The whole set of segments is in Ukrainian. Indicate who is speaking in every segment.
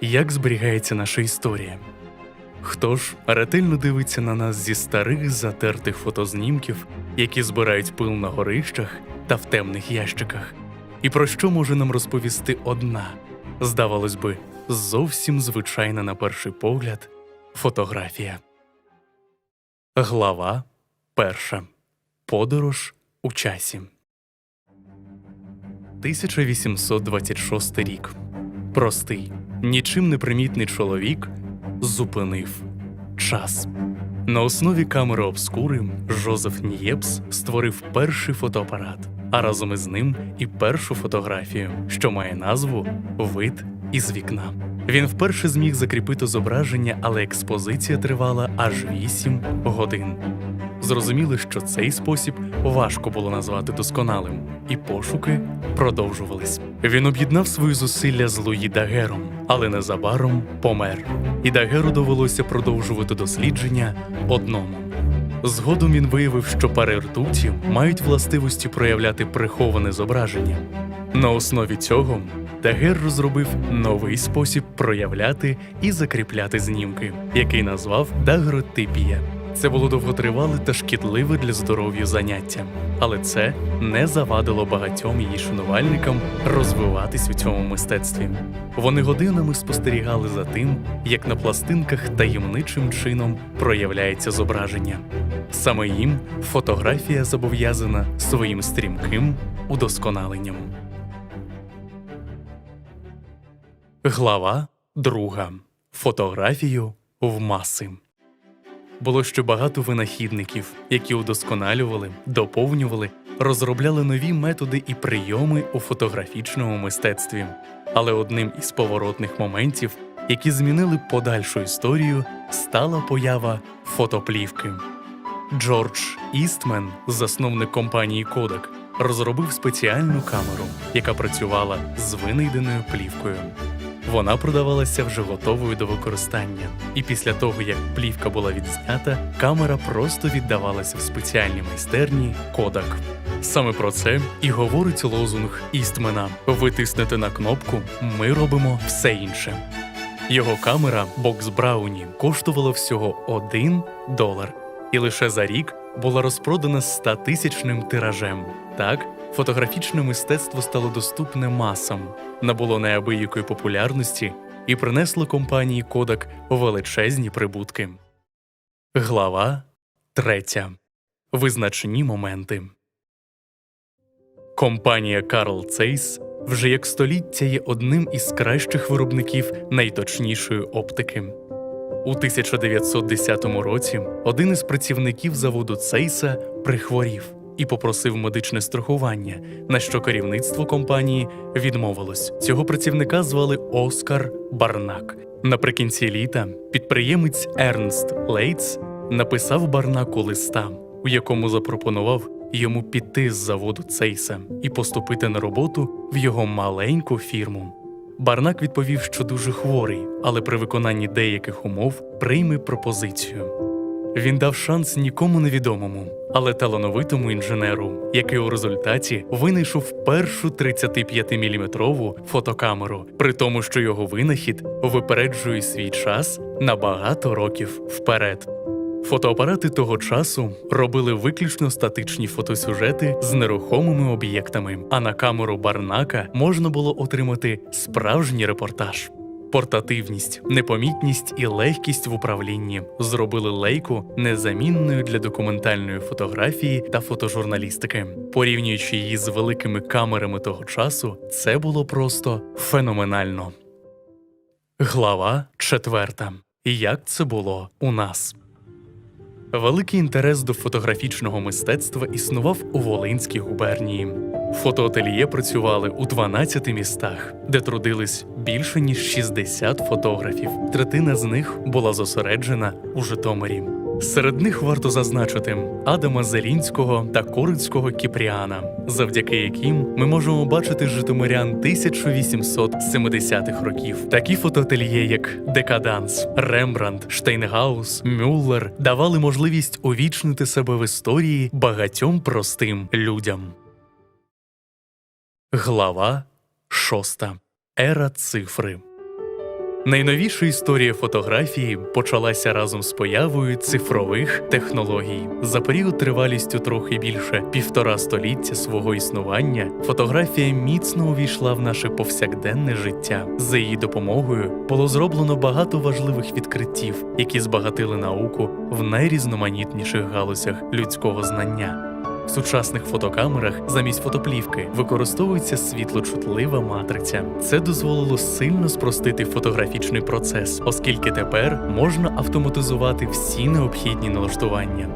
Speaker 1: як зберігається наша історія. Хто ж ретельно дивиться на нас зі старих затертих фотознімків, які збирають пил на горищах та в темних ящиках? І про що може нам розповісти одна, здавалось би, зовсім звичайна на перший погляд фотографія. Глава перша. Подорож у часі. 1826 рік. Простий, нічим не примітний чоловік зупинив час. На основі камери обскури Жозеф Нієпс створив перший фотоапарат, а разом із ним і першу фотографію, що має назву Вид із вікна. Він вперше зміг закріпити зображення, але експозиція тривала аж 8 годин. Зрозуміли, що цей спосіб важко було назвати досконалим, і пошуки продовжувались. Він об'єднав свої зусилля з Луї Дагером, але незабаром помер. І Дагеру довелося продовжувати дослідження одному. Згодом він виявив, що пари ртуті мають властивості проявляти приховане зображення. На основі цього Дагер розробив новий спосіб проявляти і закріпляти знімки, який назвав дагеротипія. Це було довготривале та шкідливе для здоров'я заняття, але це не завадило багатьом її шанувальникам розвиватись у цьому мистецтві. Вони годинами спостерігали за тим, як на пластинках таємничим чином проявляється зображення. Саме їм фотографія зобов'язана своїм стрімким удосконаленням. Глава друга. Фотографію в маси. Було ще багато винахідників, які удосконалювали, доповнювали, розробляли нові методи і прийоми у фотографічному мистецтві. Але одним із поворотних моментів, які змінили подальшу історію, стала поява фотоплівки. Джордж Істмен, засновник компанії Kodak, розробив спеціальну камеру, яка працювала з винайденою плівкою. Вона продавалася вже готовою до використання, і після того, як плівка була відзнята, камера просто віддавалася в спеціальній майстерні Kodak. Саме про це і говорить лозунг Істмена: ви тиснете на кнопку, ми робимо все інше. Його камера Box Brownie коштувала всього 1 долар, і лише за рік була розпродана 100-тисячним тиражем. Так, фотографічне мистецтво стало доступне масам, набуло неабиякої популярності і принесло компанії Kodak величезні прибутки. Глава 3. Визначні моменти. Компанія Carl Zeiss вже як століття є одним із кращих виробників найточнішої оптики. У 1910 році один із працівників заводу Цейса прихворів і попросив медичне страхування, на що керівництво компанії відмовилось. Цього працівника звали Оскар Барнак. Наприкінці літа підприємець Ернст Лейтс написав Барнаку листа, у якому запропонував йому піти з заводу Цейса і поступити на роботу в його маленьку фірму. Барнак відповів, що дуже хворий, але при виконанні деяких умов прийме пропозицію. Він дав шанс нікому невідомому, але талановитому інженеру, який у результаті винайшов першу 35-мм фотокамеру, при тому, що його винахід випереджує свій час на багато років вперед. Фотоапарати того часу робили виключно статичні фотосюжети з нерухомими об'єктами, а на камеру Барнака можна було отримати справжній репортаж. Портативність, непомітність і легкість в управлінні зробили лейку незамінною для документальної фотографії та фотожурналістики. Порівнюючи її з великими камерами того часу, це було просто феноменально. Глава четверта. Як це було у нас? Великий інтерес до фотографічного мистецтва існував у Волинській губернії. Фотоательє працювали у 12 містах, де трудились більше ніж 60 фотографів. Третина з них була зосереджена у Житомирі. Серед них варто зазначити Адама Зелінського та Корицького Кіпріана, завдяки яким ми можемо бачити житомирян 1870-х років. Такі фотоательє, як Декаданс, Рембрандт, Штейнгаус, Мюллер, давали можливість увічнити себе в історії багатьом простим людям. Глава 6. Ера цифри. Найновіша історія фотографії почалася разом з появою цифрових технологій. За період тривалістю трохи більше півтора століття свого існування фотографія міцно увійшла в наше повсякденне життя. За її допомогою було зроблено багато важливих відкриттів, які збагатили науку в найрізноманітніших галузях людського знання. В сучасних фотокамерах замість фотоплівки використовується світлочутлива матриця. Це дозволило сильно спростити фотографічний процес, оскільки тепер можна автоматизувати всі необхідні налаштування.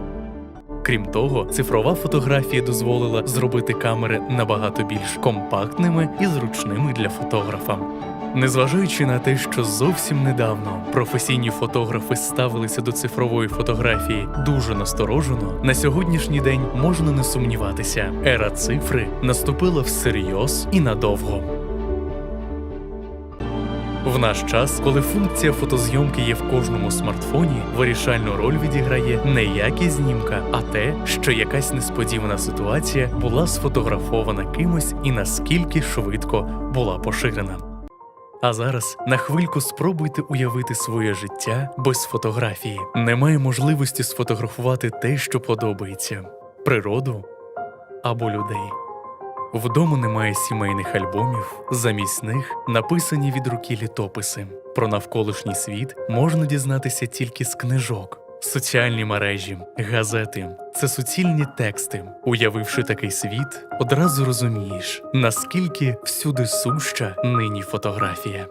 Speaker 1: Крім того, цифрова фотографія дозволила зробити камери набагато більш компактними і зручними для фотографа. Незважаючи на те, що зовсім недавно професійні фотографи ставилися до цифрової фотографії дуже насторожено, на сьогоднішній день можна не сумніватися, ера цифри наступила всерйоз і надовго. В наш час, коли функція фотозйомки є в кожному смартфоні, вирішальну роль відіграє не якість знімка, а те, що якась несподівана ситуація була сфотографована кимось і наскільки швидко була поширена. А зараз на хвильку спробуйте уявити своє життя без фотографії. Немає можливості сфотографувати те, що подобається природу або людей. Вдома немає сімейних альбомів, замість них написані від руки літописи. Про навколишній світ можна дізнатися тільки з книжок. Соціальні мережі, газети це суцільні тексти. Уявивши такий світ, одразу розумієш, наскільки всюди суща нині фотографія.